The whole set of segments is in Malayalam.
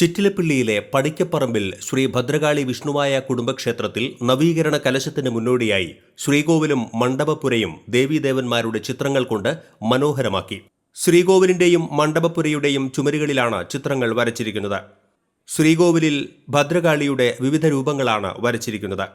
ചിറ്റിലപ്പിള്ളിയിലെ പടിക്കപ്പറമ്പിൽ ശ്രീ ഭദ്രകാളി വിഷ്ണുവായ കുടുംബക്ഷേത്രത്തിൽ നവീകരണ കലശത്തിന് മുന്നോടിയായി ശ്രീകോവിലും മണ്ഡപപ്പുരയും ദേവീദേവന്മാരുടെ ചിത്രങ്ങൾ കൊണ്ട് മനോഹരമാക്കി. ശ്രീകോവിലിന്റെയും മണ്ഡപപ്പുരയുടെയും ചുമരുകളിലാണ് ചിത്രങ്ങൾ വരച്ചിരിക്കുന്നത്. ശ്രീകോവിലിൽ ഭദ്രകാളിയുടെ വിവിധ രൂപങ്ങളാണ് വരച്ചിരിക്കുന്നത്.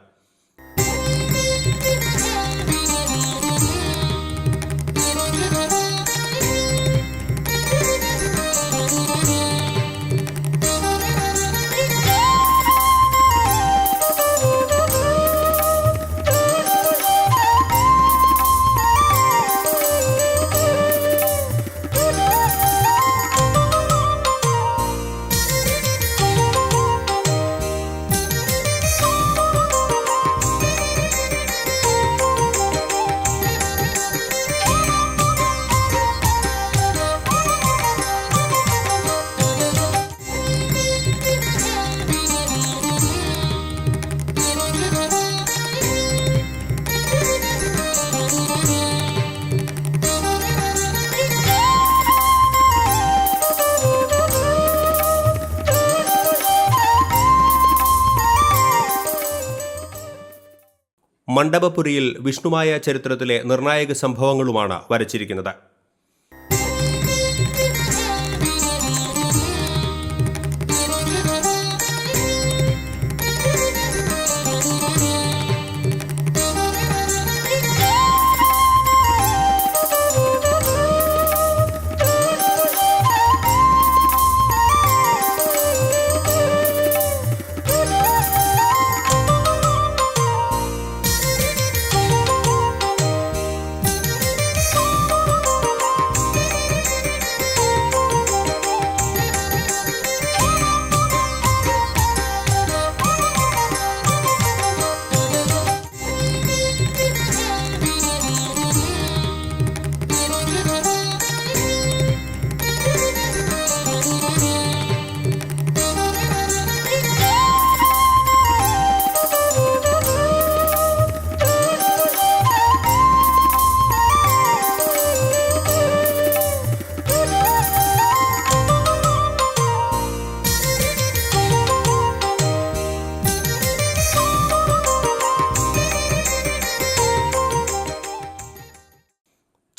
മണ്ഡപപുരിയിൽ വിഷ്ണുമായ ചരിത്രത്തിലെ നിർണായക സംഭവങ്ങളുമാണ് വരച്ചിരിക്കുന്നത്.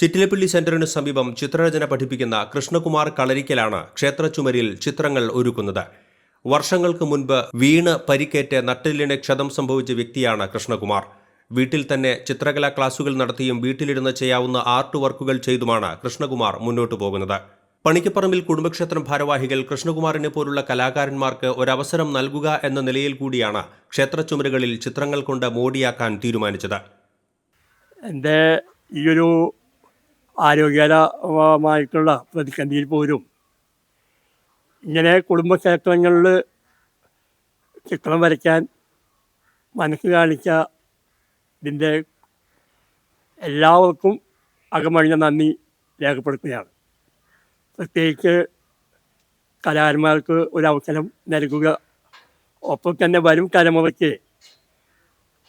ചിറ്റിലപ്പള്ളി സെന്ററിന് സമീപം ചിത്രരചന പഠിപ്പിക്കുന്ന കൃഷ്ണകുമാർ കളരിക്കലാണ് ക്ഷേത്രച്ചുമരിൽ ചിത്രങ്ങൾ ഒരുക്കുന്നത്. വർഷങ്ങൾക്ക് മുൻപ് വീണ് പരിക്കേറ്റ് നട്ടെല്ലിന് ക്ഷതം സംഭവിച്ച വ്യക്തിയാണ് കൃഷ്ണകുമാർ. വീട്ടിൽ തന്നെ ചിത്രകലാ ക്ലാസുകൾ നടത്തിയും വീട്ടിലിരുന്ന് ചെയ്യാവുന്ന ആർട്ട് വർക്കുകൾ ചെയ്തുമാണ് കൃഷ്ണകുമാർ മുന്നോട്ടു പോകുന്നത്. പണിക്കപ്പറമ്പിൽ കുടുംബക്ഷേത്രം ഭാരവാഹികൾ കൃഷ്ണകുമാറിനെ പോലുള്ള കലാകാരന്മാർക്ക് ഒരവസരം നൽകുക എന്ന നിലയിൽ കൂടിയാണ് ക്ഷേത്രച്ചുമരുകളിൽ ചിത്രങ്ങൾ കൊണ്ട് മോടിയാക്കാൻ തീരുമാനിച്ചത്. എന്റെ ഈ ഒരു ആരോഗ്യപരമായിട്ടുള്ള പ്രതിസന്ധിയിൽ പോലും ഇങ്ങനെ കുടുംബക്ഷേത്രങ്ങളിൽ ചിത്രം വരയ്ക്കാൻ മനസ്സ് കാണിച്ച ഇതിന്റെ എല്ലാവർക്കും അകമഴിഞ്ഞ നന്ദി രേഖപ്പെടുത്തുകയാണ്. പ്രത്യേകിച്ച് കലാകാരന്മാർക്ക് ഒരു അവസരം നൽകുക. ഒപ്പം തന്നെ വരും തലമുറയ്ക്ക്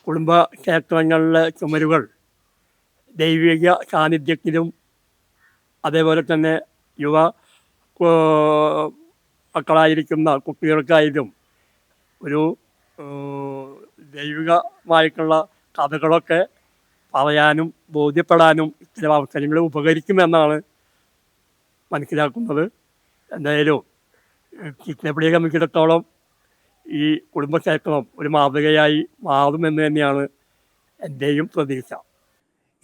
കുടുംബക്ഷേത്രങ്ങളിലെ ചുമരുകൾ ദൈവിക സാന്നിധ്യത്തിലും അതേപോലെ തന്നെ യുവ മക്കളായിരിക്കുന്ന കുട്ടികൾക്കായാലും ഒരു ദൈവികമായിട്ടുള്ള കഥകളൊക്കെ പറയാനും ബോധ്യപ്പെടാനും ഇത്തരം അവസരങ്ങൾ ഉപകരിക്കുമെന്നാണ് മനസ്സിലാക്കുന്നത്. എന്തായാലും ചിത്രപ്പള്ളി കമ്മിച്ചിടത്തോളം ഈ കുടുംബക്ഷേത്രം ഒരു മാതൃകയായി മാറുമെന്ന് തന്നെയാണ് എന്റെയും പ്രതീക്ഷ.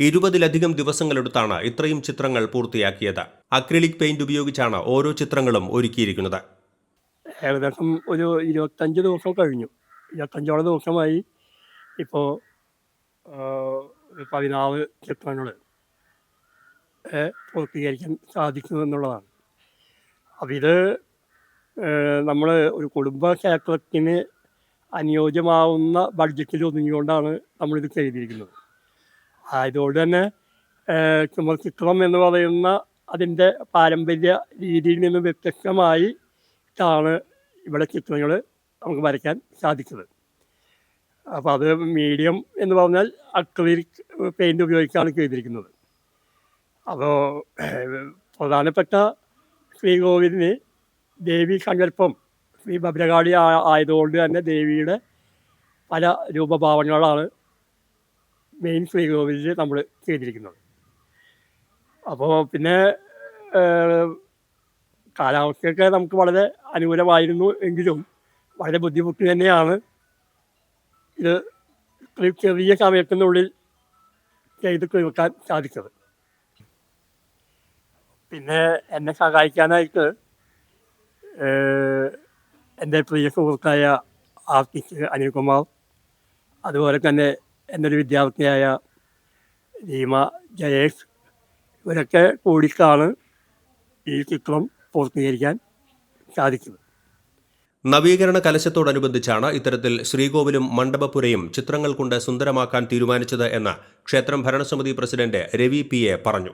ഇരുപതിലധികം ദിവസങ്ങളെടുത്താണ് ഇത്രയും ചിത്രങ്ങൾ പൂർത്തിയാക്കിയത്. അക്രിലിക് പെയിന്റ് ഉപയോഗിച്ചാണ് ഓരോ ചിത്രങ്ങളും ഒരുക്കിയിരിക്കുന്നത്. ഏകദേശം ഒരു ഇരുപത്തഞ്ച് ദിവസം കഴിഞ്ഞു. ഇരുപത്തഞ്ചോളം ദിവസമായി ഇപ്പോൾ പതിനാല് ചിത്രങ്ങൾ പൂർത്തീകരിക്കാൻ സാധിക്കുന്നു എന്നുള്ളതാണ്. അപ്പം ഇത് നമ്മൾ ഒരു കുടുംബ ക്ഷേത്രത്തിന് അനുയോജ്യമാവുന്ന ബഡ്ജറ്റിൽ ഒതുങ്ങിക്കൊണ്ടാണ് നമ്മളിത് ചെയ്തിരിക്കുന്നത്. ആയതുകൊണ്ട് തന്നെ ചുമർചിത്രം ചുമർ ചിത്രം എന്ന് പറയുന്ന അതിന്റെ പാരമ്പര്യ രീതിയിൽ നിന്ന് വ്യത്യസ്തമായി ഇതാണ് ഇവിടെ ചിത്രങ്ങൾ നമുക്ക് വരയ്ക്കാൻ സാധിച്ചത്. അപ്പോൾ അത് മീഡിയം എന്ന് പറഞ്ഞാൽ അക്രിലിക് പെയിന്റ് ഉപയോഗിച്ചാണ് ചെയ്തിരിക്കുന്നത്. അപ്പോൾ പ്രധാനപ്പെട്ട ശ്രീകോവിലിന് ദേവി സങ്കല്പം ശ്രീ ഭദ്രകാളി ആയതുകൊണ്ട് തന്നെ ദേവിയുടെ പല രൂപഭാവങ്ങളാണ് മെയിൻ ശ്രീകോവിലിൽ നമ്മൾ ചെയ്തിരിക്കുന്നത്. അപ്പോൾ പിന്നെ കാലാവസ്ഥയൊക്കെ നമുക്ക് വളരെ അനുകൂലമായിരുന്നു എങ്കിലും വളരെ ബുദ്ധിമുട്ട് തന്നെയാണ്. ഇത് ചെറിയ സമയത്തിനുള്ളിൽ ചെയ്ത് തീർക്കാൻ സാധിച്ചത്. പിന്നെ എന്നെ സഹായിക്കാനായിട്ട് എന്റെ പ്രിയ സുഹൃത്തായ ആർട്ടിസ്റ്റ് അനിൽകുമാർ അതുപോലെ തന്നെ ഒരു വിദ്യാർത്ഥിയായ രീമ ജയേഷ് ഇവരൊക്കെ കൂടിയിട്ടാണ് ഈ ചിത്രം പൂർത്തീകരിക്കാൻ സാധിക്കുന്നത്. നവീകരണ കലശത്തോടനുബന്ധിച്ചാണ് ഇത്തരത്തിൽ ശ്രീകോവിലും മണ്ഡപപ്പുരയും ചിത്രങ്ങൾ കൊണ്ട് സുന്ദരമാക്കാൻ തീരുമാനിച്ചത് എന്ന് ക്ഷേത്രം ഭരണസമിതി പ്രസിഡന്റ് രവി പി എ പറഞ്ഞു.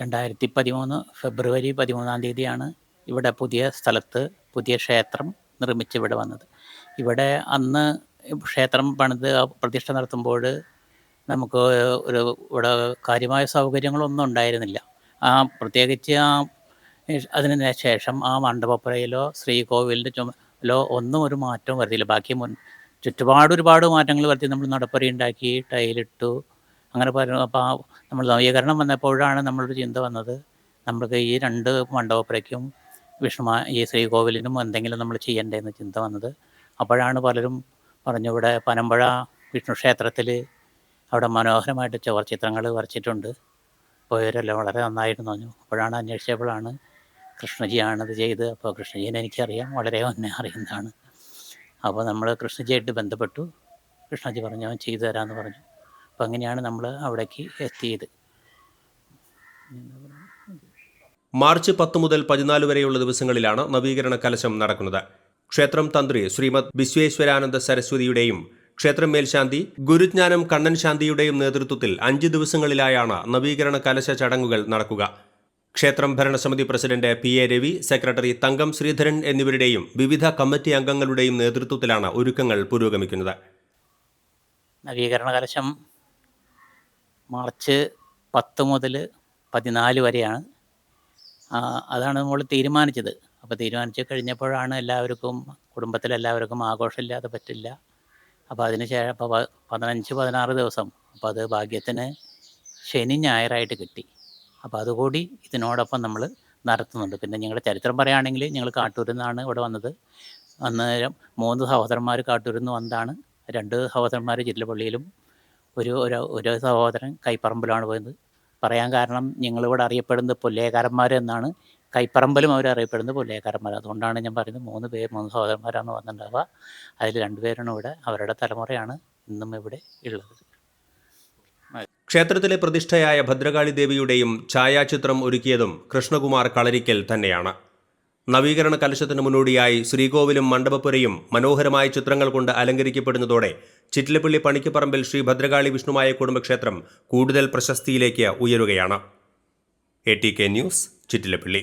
രണ്ടായിരത്തി പതിമൂന്ന് ഫെബ്രുവരി പതിമൂന്നാം തീയതിയാണ് ഇവിടെ പുതിയ സ്ഥലത്ത് പുതിയ ക്ഷേത്രം നിർമ്മിച്ച് ഇവിടെ വന്നത്. ഇവിടെ അന്ന് ക്ഷേത്രം പണിത് പ്രതിഷ്ഠ നടത്തുമ്പോൾ നമുക്ക് ഒരു ഇവിടെ കാര്യമായ സൗകര്യങ്ങളൊന്നും ഉണ്ടായിരുന്നില്ല. ആ പ്രത്യേകിച്ച് ആ അതിന് ശേഷം ആ മണ്ഡപപ്പുരയിലോ ശ്രീകോവിലിന്റെ ചുമലോ ഒന്നും ഒരു മാറ്റവും വരുത്തിയില്ല. ബാക്കി മുൻ ചുറ്റുപാട് ഒരുപാട് മാറ്റങ്ങൾ വരുത്തി നമ്മൾ നടപ്പുര ഉണ്ടാക്കി ടൈലിട്ടു അങ്ങനെ പറഞ്ഞു അപ്പോൾ നമ്മൾ നവീകരണം വന്നപ്പോഴാണ് നമ്മളൊരു ചിന്ത വന്നത് നമ്മൾക്ക് ഈ രണ്ട് മണ്ഡപപ്പുരയ്ക്കും വിഷ്ണു ഈ ശ്രീകോവിലിനും എന്തെങ്കിലും നമ്മൾ ചെയ്യണ്ടേ എന്ന് ചിന്ത വന്നത്. അപ്പോഴാണ് പലരും പറഞ്ഞു ഇവിടെ പനമ്പഴ വിഷ്ണു ക്ഷേത്രത്തിൽ അവിടെ മനോഹരമായിട്ട് ചുവർ ചിത്രങ്ങൾ വരച്ചിട്ടുണ്ട്. പോയവരെല്ലാം വളരെ നന്നായിരുന്നു പറഞ്ഞു. അപ്പോഴാണ് അന്വേഷിച്ചപ്പോഴാണ് കൃഷ്ണജിയാണത് ചെയ്ത് അപ്പോൾ കൃഷ്ണജീനെ എനിക്കറിയാം വളരെ മുന്നേ അറിയുന്നതാണ്. അപ്പോൾ നമ്മൾ കൃഷ്ണജിയായിട്ട് ബന്ധപ്പെട്ടു. കൃഷ്ണജി പറഞ്ഞു അവൻ ചെയ്തു തരാമെന്ന് പറഞ്ഞു. അപ്പോൾ അങ്ങനെയാണ് നമ്മൾ അവിടേക്ക് എത്തിയത്. മാർച്ച് പത്ത് മുതൽ പതിനാല് വരെയുള്ള ദിവസങ്ങളിലാണ് നവീകരണ കലശം നടക്കുന്നത്. ക്ഷേത്രം തന്ത്രി ശ്രീമദ് വിശ്വേശ്വരാനന്ദ സരസ്വതിയുടെയും ക്ഷേത്രം മേൽശാന്തി ഗുരുജ്ഞാനം കണ്ണൻ ശാന്തിയുടെയും നേതൃത്വത്തിൽ അഞ്ച് ദിവസങ്ങളിലായാണ് നവീകരണ കലശ ചടങ്ങുകൾ നടക്കുക. ക്ഷേത്രം ഭരണസമിതി president P A Ravi secretary Thankam Sreedharan എന്നിവരുടെയും വിവിധ കമ്മിറ്റി അംഗങ്ങളുടെയും നേതൃത്വത്തിലാണ് ഒരുക്കങ്ങൾ പുരോഗമിക്കുന്നത്. നവീകരണ കലശം മാർച്ച് പത്ത് മുതൽ പതിനാല് വരെയാണ്. അതാണ് നമ്മൾ തീരുമാനിച്ചത്. അപ്പോൾ തീരുമാനിച്ച് കഴിഞ്ഞപ്പോഴാണ് എല്ലാവർക്കും കുടുംബത്തിലെല്ലാവർക്കും ആഘോഷമില്ലാതെ പറ്റില്ല. അപ്പോൾ അതിന് ശേഷം അപ്പോൾ പതിനഞ്ച് പതിനാറ് ദിവസം. അപ്പോൾ അത് ഭാഗ്യത്തിന് ശനി ഞായറായിട്ട് കിട്ടി. അപ്പോൾ അതുകൂടി ഇതിനോടൊപ്പം നമ്മൾ നടത്തുന്നുണ്ട്. പിന്നെ ഞങ്ങളുടെ ചരിത്രം പറയുകയാണെങ്കിൽ ഞങ്ങൾ കാട്ടൂരിൽ നിന്നാണ് ഇവിടെ വന്നത്. അന്നേരം മൂന്ന് സഹോദരന്മാർ കാട്ടൂരിൽ നിന്ന് വന്നതാണ്. രണ്ട് സഹോദരന്മാർ ജില്ലപ്പള്ളിയിലും ഒരു ഒരു ഒരു സഹോദരൻ കൈപ്പറമ്പിലാണ് പോയത്. പറയാൻ കാരണം ഞങ്ങളിവിടെ അറിയപ്പെടുന്നത് പുല്ലേകാരന്മാർ എന്നാണ് കൈപ്പറമ്പിലും അവരറിയപ്പെടുന്നത് പുള്ളിയേക്കാരന്മാർ അതുകൊണ്ടാണ് ഞാൻ പറയുന്നത് മൂന്ന് പേര് മൂന്ന് സഹോദരന്മാരാണ് വന്നിട്ടുണ്ടാവുക അതിൽ രണ്ടുപേരാണ് ഇവിടെ. അവരുടെ തലമുറയാണ് ഇന്നും ഇവിടെ ഉള്ളത്. ക്ഷേത്രത്തിലെ പ്രതിഷ്ഠയായ ഭദ്രകാളി ദേവിയുടെയും ഛായാചിത്രം ഒരുക്കിയതും കൃഷ്ണകുമാർ കളരിക്കൽ തന്നെയാണ്. നവീകരണ കലശത്തിന് മുന്നോടിയായി ശ്രീകോവിലും മണ്ഡപപ്പുരയും മനോഹരമായ ചിത്രങ്ങൾ കൊണ്ട് അലങ്കരിക്കപ്പെടുന്നതോടെ ചിറ്റിലപ്പള്ളി പണിക്കപ്പറമ്പിൽ ശ്രീ ഭദ്രകാളി വിഷ്ണുമായ കുടുംബക്ഷേത്രം കൂടുതൽ പ്രശസ്തിയിലേക്ക് ഉയരുകയാണ്. A T K news Chittilappally.